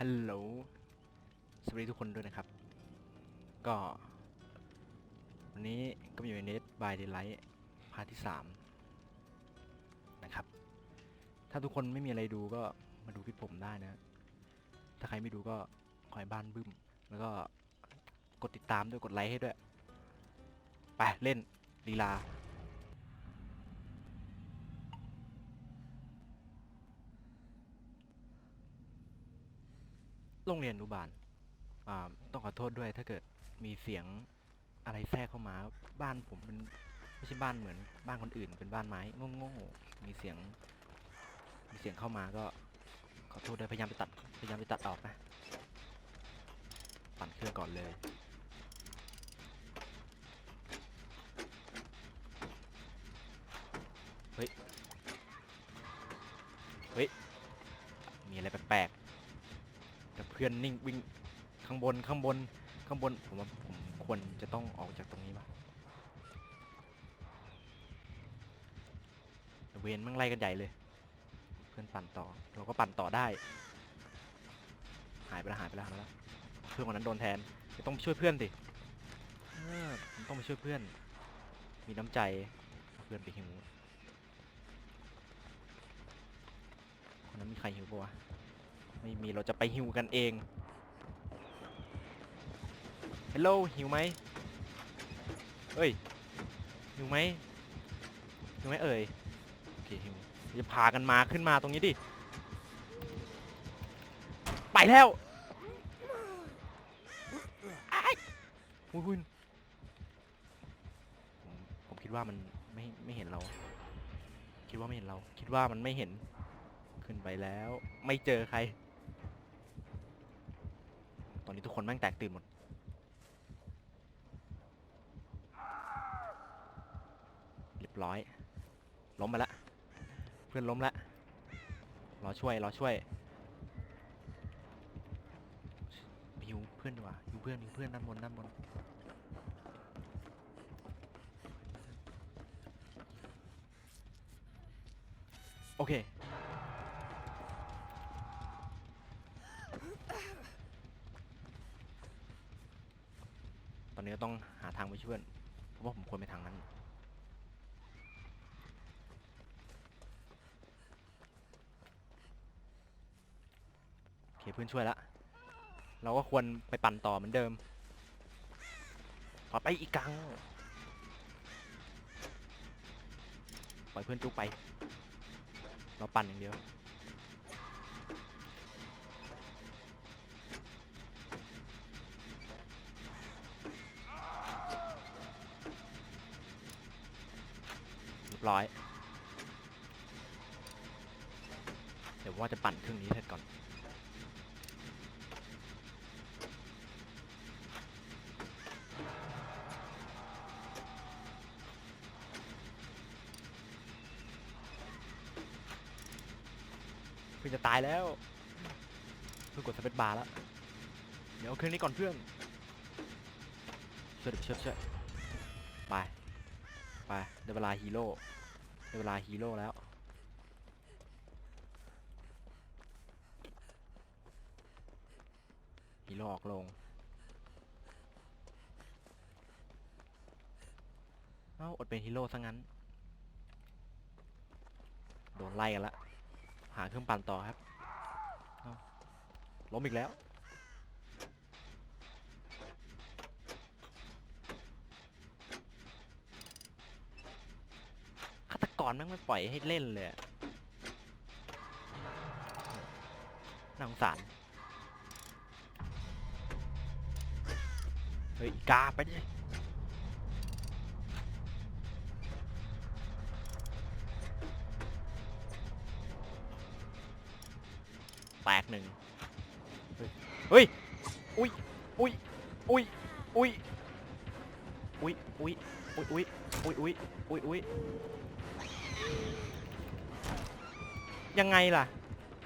ฮัลโหล สวัสดีทุกคนด้วยนะครับ ก็ วันนี้ก็มาอยู่ในเน็ตบายเด y ไลท์พาร์ทที่ 3 นะครับ ถ้าทุกคนไม่มีอะไรดูก็มาดูที่ผมได้นะ ถ้าใครไม่ดูก็คอยบ้านบึ้ม แล้วก็กดติดตามด้วยกดไลค์ให้ด้วย ไป เล่นลีลา โรงเรียนอนุบาลอ่าต้องขอโทษด้วยถ้าเกิดมีเสียงอะไรแทรกเข้ามา บ้านผมเป็นไม่ใช่บ้านเหมือนบ้านคนอื่น เป็นบ้านไม้โง่ๆมีเสียง มีเสียงเข้ามาก็ ขอโทษด้วยพยายามไปตัดพยายามไปตัดออกนะปั่นเครื่องก่อนเลยเฮ้ยเฮ้ยมีอะไรแปลกๆ เพื่อนนิ่งวิ่งข้างบนข้างบนข้างบนผมว่าผมควรจะต้องออกจากตรงนี้ปะเวนมั่งไล่กันใหญ่เลย เพื่อนปั่นต่อ เราก็ปั่นต่อได้ หายไปแล้วหายไปแล้วหายไปแล้วเพื่อนคนนั้นโดนแทนจะต้องช่วยเพื่อนสิเออต้องไปช่วยเพื่อน มีน้ำใจเอาเพื่อนไปหิวคนนั้นมีใครหิวปะวะ ไม่มีเราจะไปหิวกันเองฮัลโหลหิวไหมเอ้ยหิวไหมหิวไหมเอ่ยโอเคหิวจะพากันมาขึ้นมาตรงนี้ดิไปแล้วอุ้ยอุ้ผมคิดว่ามันไม่ไม่เห็นเรา คิดว่าไม่เห็นเรา คิดว่ามันไม่เห็นขึ้นไปแล้ว ไม่เจอใคร อนนี้ทุกคนแม่งแตกตื่นหมด เรียบร้อย ล้มไปละ เพื่อนล้มละ รอช่วย รอช่วยไปฮิวเพื่อนดีกว่าฮิวเพื่อนฮิวเพื่อนด้านบนด้านบนโอเค ตอนนี้ก็ต้อง หาทางไปช่วยเพื่อนเพราะว่าผมควรไปทางนั้น โอเคเพื่อนช่วยละเราก็ควรไปปั่นต่อเหมือนเดิม ขอไปอีกครั้งปล่อยเพื่อนจุกไป เราปั่นอย่างเดียว รียบร้อย เดี๋ยวว่าจะปั่นเครื่องนี้เสร็จก่อน เพื่อนจะตายแล้ว เพื่อนกดสเปซบาร์แล้ว เดี๋ยวเอาเครื่องนี้ก่อนเพื่อนช่วยเช่วยช่วยไป ไปได้เวลาฮีโร่ได้เวลาฮีโร่แล้วฮีโร่ออกลง เอ้า อดเป็นฮีโร่ซะงั้น โดนไล่กันละ หาเครื่องปั่นต่อครับ ล้มอีกแล้ว ฆาตก รแม่งไม่ปล่อยให้เล่นเลยน่าสงสารเฮ้ยกาไปดิแตกหนึ่งเฮ้ยเฮ้ยอุ้ย อุ้ย อุ้ย อุ้ย อุ้ย อุ้ย อุ้ย อุ้ย อุ้ย อุ้ย อุ้ย ยังไงล่ะ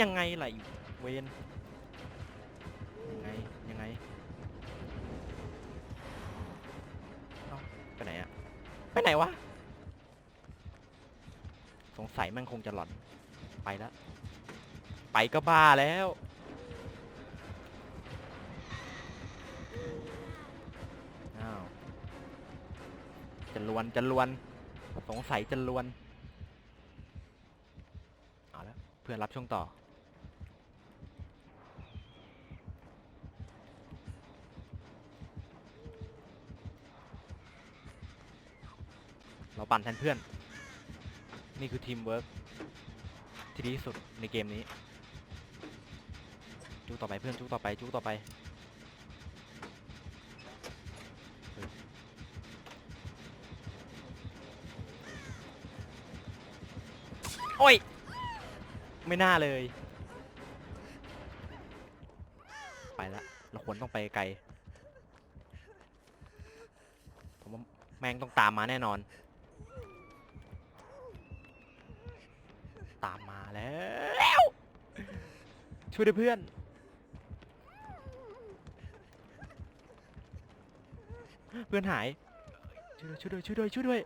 ยังไงล่ะเวนยังไง ยังไงไปไหนอะไปไหนวะ สงสัยมันคงจะหลอน ไปแล้ว ไปก็บ้าแล้ว อ้าวจะลวนจะลวน สงสัยจะลวน เพื่อนรับช่วงต่อ เราปั่นแทนเพื่อน นี่คือทีมเวิร์กที่ดีที่สุดในเกมนี้ จุกต่อไปเพื่อนจุกต่อไปจุกต่อไปโอ้ย ไม่น่าเลย ไปละเราควรต้องไปไกลผมว่าแม่งต้องตามมาแน่นอน ตามมาแล้วช่วยด้วยเพื่อน เพื่อนหายช่วยด้วยช่วยด้วยช่วยด้วยช่วยด้วย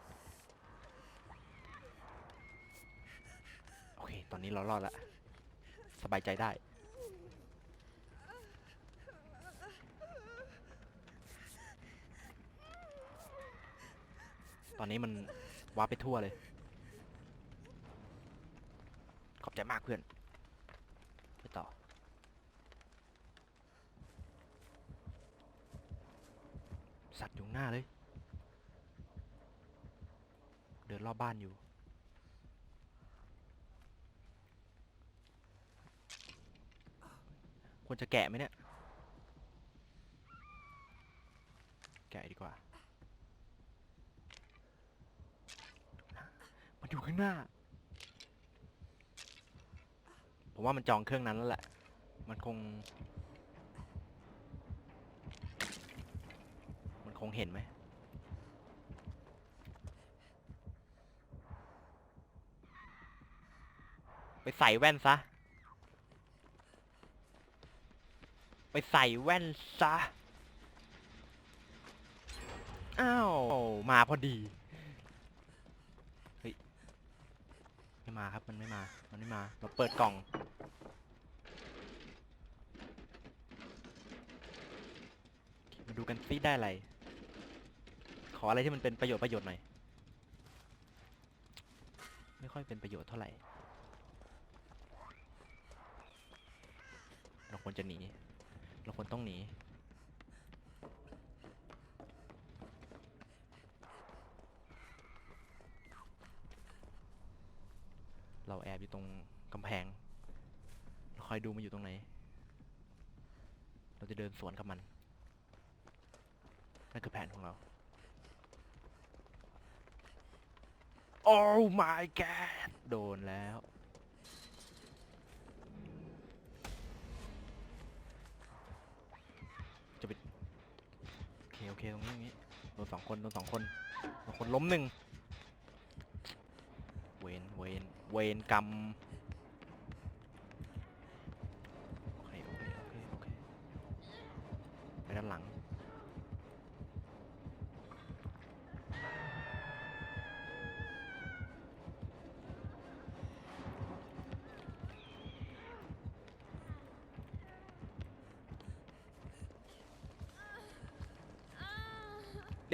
โอเค ตอ นี้เรารอดละสบายใจได้ ตอนนี้มันว้าร์ปไปทั่วเลย ขอบใจมากเพื่อน ไปต่อ สัตว์อยู่หน้าเลย เดินรอบบ้านอยู่ ควรจะแกะไหมเนี่ย แกะดีกว่า มันอยู่ข้างหน้า ผมว่ามันจองเครื่องนั้นแล้วแหละ มันคง มันคงเห็นไหมไปใส่แว่นซะ ไป ใส่แว่นซะ อ้าว มาพอดี เฮ้ย ไม่มาครับ มันไม่มา มันไม่มา เราเปิดกล่อง มาดูกันซิได้อะไร ขออะไรที่มันเป็นประโยชน์ประโยชน์หน่อย ไม่ค่อยเป็นประโยชน์เท่าไหร่เราควรจะหนี เราควรต้องหนี เราแอบอยู่ตรงกำแพง เราคอยดูมันอยู่ตรงไหน เราจะเดินสวนกับมัน นั่นคือแผนของเรา โอ้ my god โดนแล้ว จะไป โอเค โอเค ตรงนี้ตรงนี้โดนสองคนโดนสองคนโดนคนล้มหนึ่งเวนเวนเวนกรรมโอเคโอเคโอเคโอเคไปด้านหลัง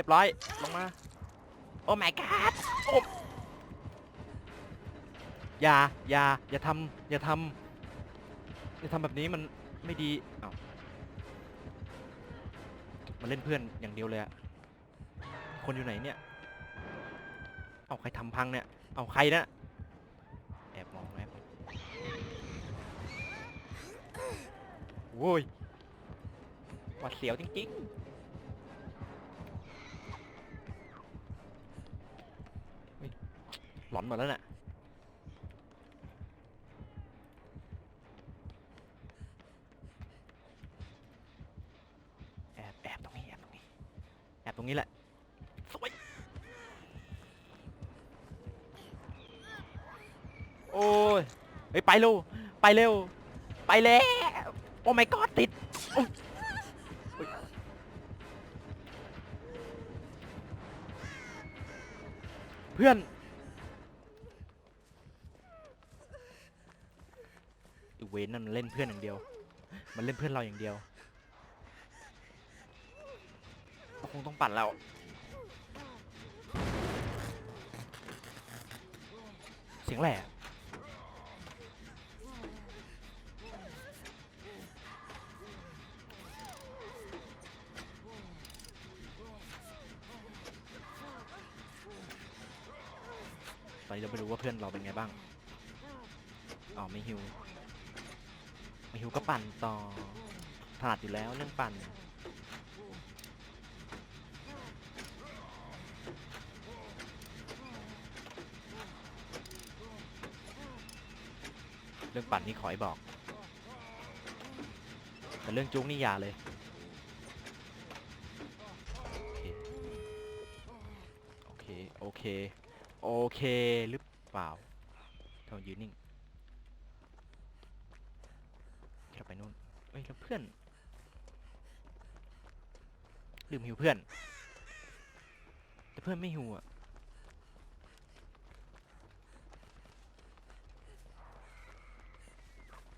ยบร้อย ลงมา โอ้ my god โอ้อย่าอย่าอย่าทำอย่าทำอย่าทำแบบนี้มันไม่ดีอ้ามันเล่นเพื่อนอย่างเดียวเลยอะคนอยู่ไหนเนี่ย เอาใครทำพังเนี่ย เอาใครนะ แอบมองแอบโว้ยหวัดเสียวจริงๆ หลอนหมดแล้วน่ะแอบแอบตรงนี้แอบตรงนี้แอบตรงนี้แหละสวยโอ้ยเฮ้ยไปเร็วไปเร็วไปแล้วโอ้ my god ติดเพื่อน เวนนั่นมันเล่นเพื่อนอย่างเดียว มันเล่นเพื่อนเราอย่างเดียวก็คงต้องปั่นแล้วเสียงแหละตอนนี้เราไปดูว่าเพื่อนเราเป็นไงบ้างอ๋อไม่หิว ไม่ฮิวก็ปั่นต่อถนัดอยู่แล้วเรื่องปั่นเรื่องปั่นนี่ขอให้บอก แต่เรื่องจุ้งนี่อย่าเลย โอเค โอเค โอเค หรือเปล่าเท่ายืนนิ่งเราไป นู่นเอ้ยเพื่อน ลืมหิวเพื่อน แต่เพื่อนไม่หิวอะ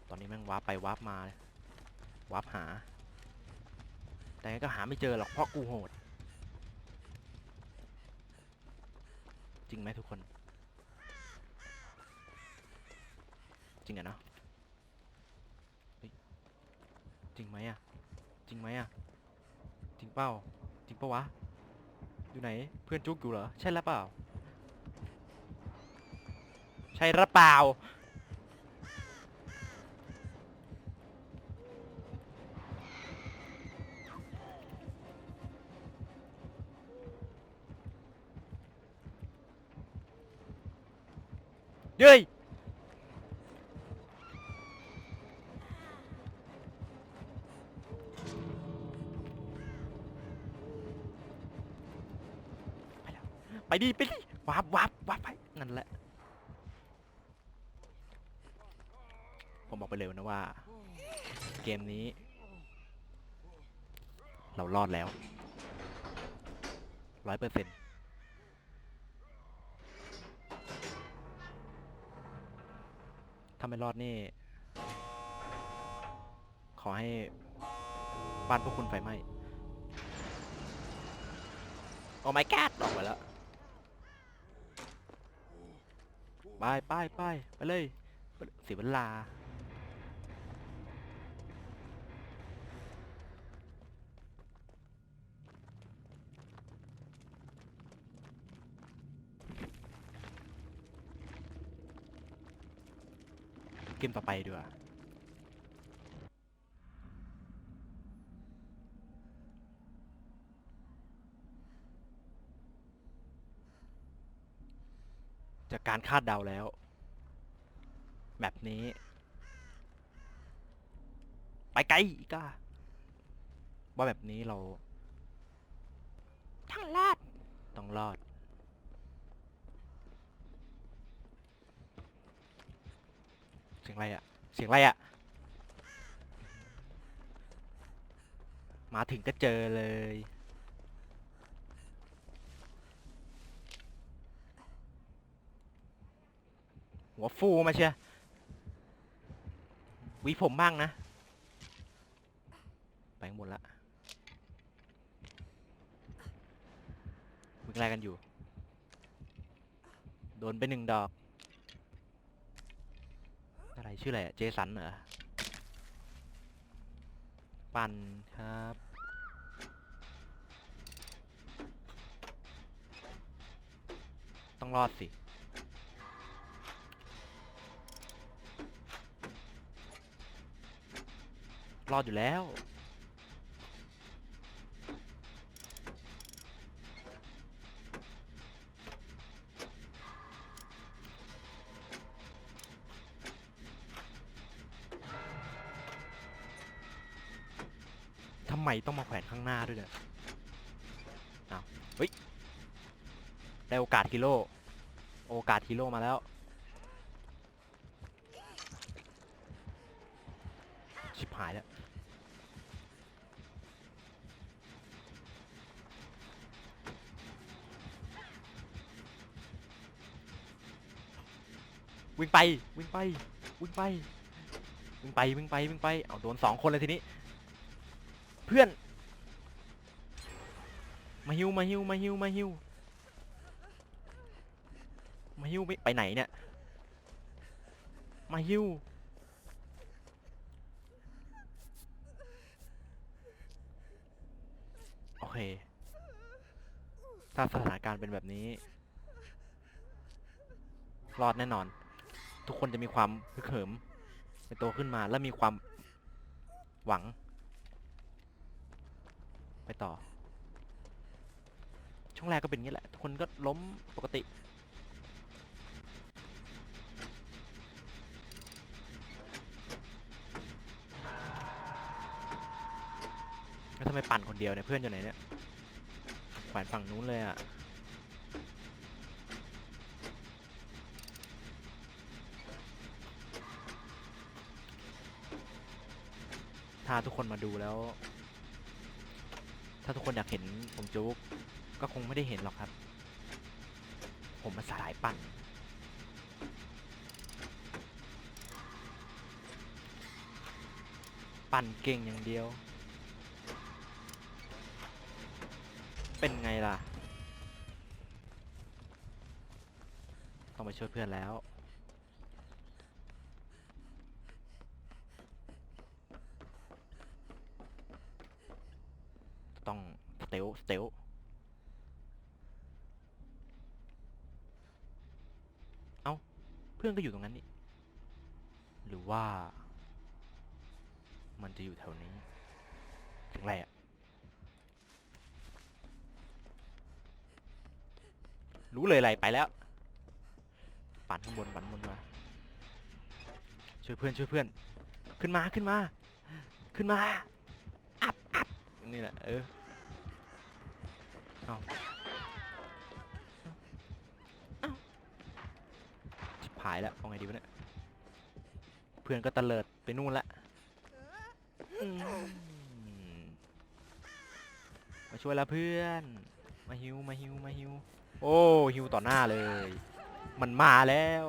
ตอนนี้แม่งวาร์ปไปวาร์ปมาวาร์ปหา แต่ไงก็หาไม่เจอหรอกเพราะกูโหด จริงไหมทุกคน จริงอะเนาะเฮ้ย จริงไหมอะ จริงไหมอะ จริงเปล่า จริงปะวะ อยู่ไหน เพื่อนจุกอยู่เหรอ ใช่แล้วเปล่า ใช่หรือเปล่า เย้ย ไปดิไปดิวับวับวับไปนั่นแหละ ผมบอกไปเลยนะว่า เกมนี้ เรารอดแล้วร้อยเปอร์เซ็นต์ถ้าไม่รอดนี่ ขอให้บ้านพวกคุณไฟไหม้โอ้ my god ออกไปแล้ว ไปไปไปไปเลยเสียเวลาเกมต่อไปดีกว่า จากการคาดเดาแล้วแบบนี้ ไปไกลอีกอะว่าแบบนี้เราทั้งรอดต้องรอด เสียงอะไรอะเสียงอะไรอะมาถึงก็เจอเลย หัวฟูมาเชียวีผมบ้างนะ ไปข้างบนละวิ่งไล่กันอยู่ โดนไปหนึ่งดอก อะไรชื่ออะไรอะเจสันเหรอ ปั่นครับต้องรอดสิ รอดอยู่แล้ว ทำไมต้องมาแขวนข้างหน้าด้วยเนี่ยอ้าวเฮ้ย ได้โอกาสฮีโร่ โอกาสฮีโร่มาแล้ว วิ่งไปวิ่งไปวิ่งไปวิ่งไปวิ่งไปวิ่งไปเอาโดนสองคนเลยทีนี้ เพื่อน มาฮิวมาฮิวมาฮิวมาฮิวมาฮิวไปไปไหนเนี่ยมาฮิวโอเค ถ้าสถานการณ์เป็นแบบนี้ รอดแน่นอน ทุกคนจะมีความฮึกเหิมเป็นตัวขึ้นมาและมีความหวัง ไปต่อ ช่วงแรกก็เป็นอย่างนี้แหละ ทุกคนก็ล้มปกติ แล้วทำไมปั่นคนเดียวเนี่ย เพื่อนอยู่ไหนเนี่ยแขวนฝั่งนู้นเลยอะ่ะ ถ้าทุกคนมาดูแล้ว ถ้าทุกคนอยากเห็นผมจุกก็คงไม่ได้เห็นหรอกครับ ผมมาสายปั่น ปั่นเก่งอย่างเดียว เป็นไงล่ะ ต้องไปช่วยเพื่อนแล้ว ต้อง สเตลเอาเพื่อนก็อยู่ตรงนั้นนี่ หรือว่า มันจะอยู่แถวนี้ถึงไรอะรู้เลยอะไรไปแล้ว ปั่นข้างบนปั่นบนมา ช่วยเพื่อนช่วยเพื่อน ขึ้นมาขึ้นมา ขึ้นมา อัพอัพนี่แหละเออ เอาเอาชิบหายแล้วเอาไงดีวะเนี่ย เพื่อนก็ตะเลิดไปนู่นละอืมมาช่วยล้วเพื่อน มาฮิว มาฮิว มาฮิว โอ้ฮิวต่อหน้าเลย มันมาแล้ว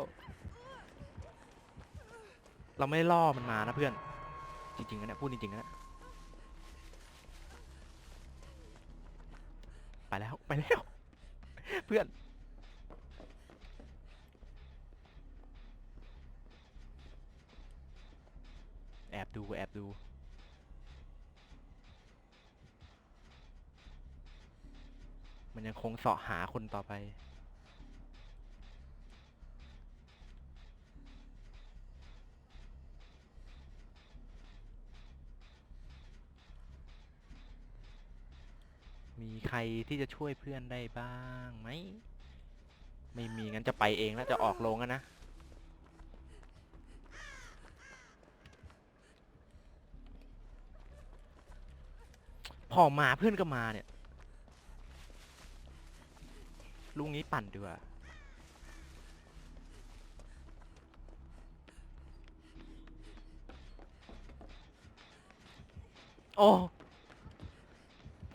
เราไม่ล่อมันมานะเพื่อน จริงๆนะเนี่ยพูดจริงๆนะเนี่ย ไปแล้วไปแล้ว เพื่อน แอบดูแอบดูมันยังคงเสาะหาคนต่อไป มี ใครที่จะช่วยเพื่อนได้บ้างไหม ไม่มีงั้นจะไปเองแล้วจะออกลงนะ พอมาเพื่อนก็มาเนี่ย ลุงนี้ปั่นดีกว่าโอ้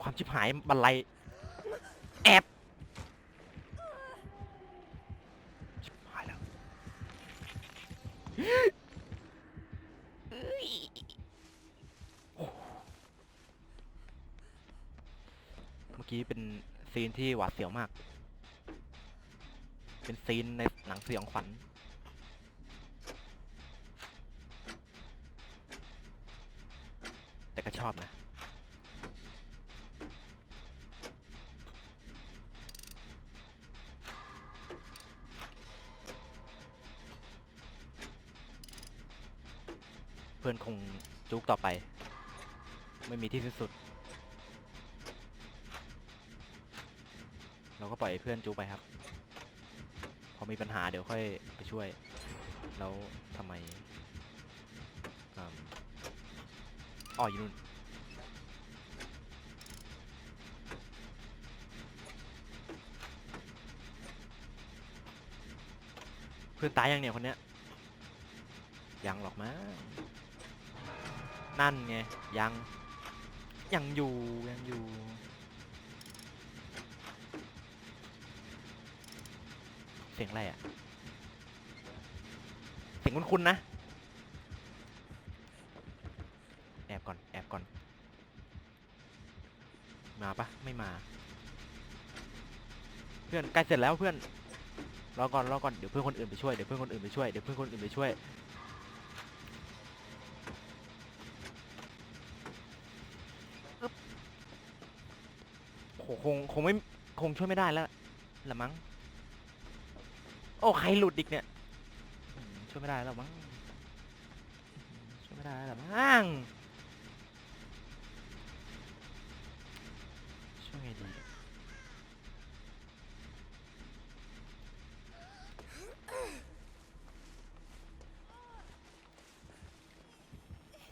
ความชิบหายบันไลแอบชิบหายแล้วเอ้ยโอ้เมื่อกี้เป็นซีนที่หวาดเสียวมาก เป็นซีนในหนังสยองขวัญแต่ก็ชอบนะ เพื่อนคงจุกต่อไป ไม่มีที่สิ้นสุด เราก็ปล่อยเพื่อนจุกไปครับ พอมีปัญหาเดี๋ยวค่อยไปช่วย แล้วทำไมอืมอ๋ออยู่นู่นเพื่อนตายยังเนี่ยคนเนี้ยยังหรอกมั้ง นั่นไงยังยังอยู่ยังอยู่เสียงอะไรอะเสียงคุ้นๆนะแอบก่อนแอบก่อน มาปะไม่มา เพื่อนใกล้เสร็จแล้วเพื่อนรอก่อนรอก่อนเดี๋ยวเพื่อนคนอื่นไปช่วยเดี๋ยวเพื่อนคนอื่นไปช่วยเดี๋ยวเพื่อนคนอื่นไปช่วย คงคงไม่คงช่วยไม่ได้แล้วละมั้ง โอ้ใครหลุดอีกเนี่ยอืมช่วยไม่ได้แล้วมั้งช่วยไม่ได้แล้วมั้งช่วยไงดี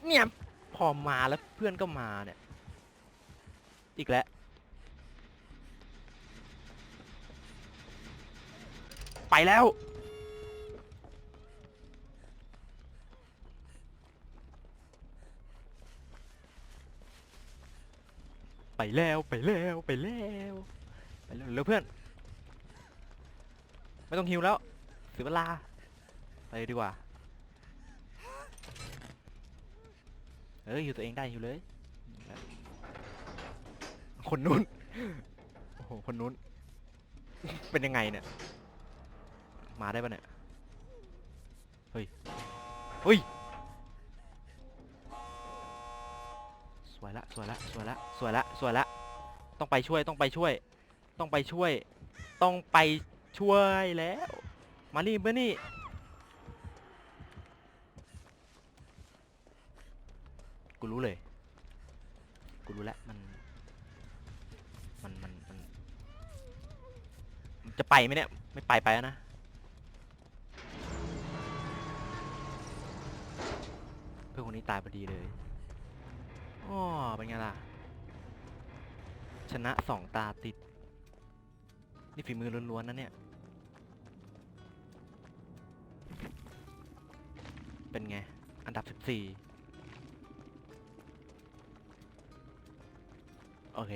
เนี่ยพอมาแล้วเพื่อนก็มาเนี่ย อีกแล้ว แล้ว ไปแล้วไปแล้วไปแล้วไปแล้วเร็วเพื่อน ไม่ต้องฮิวแล้วเสียเวลา ไปดีกว่า เออฮิวตัวเองได้ฮิวเลย คนนู้น โอ้โห คนนู้น เป็นยังไงเนี่ย มาได้ปะเนี่ย เฮ้ย เฮ้ย สวยละ สวยละ สวยละ สวยละ สวยละ ต้องไปช่วย ต้องไปช่วย ต้องไปช่วย ต้องไปช่วยแล้ว มานี่มานี่กูรู้เลย กูรู้แล้วมัน มัน มัน มันมันจะไปไหมเนี่ย ไม่ไปไปแล้วนะ เพื่อนคนนี้ตายพอดีเลยอ๋อเป็นไงล่ะ ชนะสองตาติด นี่ฝีมือล้วนๆนะเนี่ย เป็นไง อันดับ 14 โอเค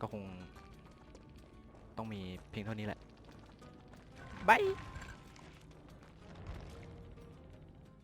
ก็คง ต้องมีเพียงเท่านี้แหละบาย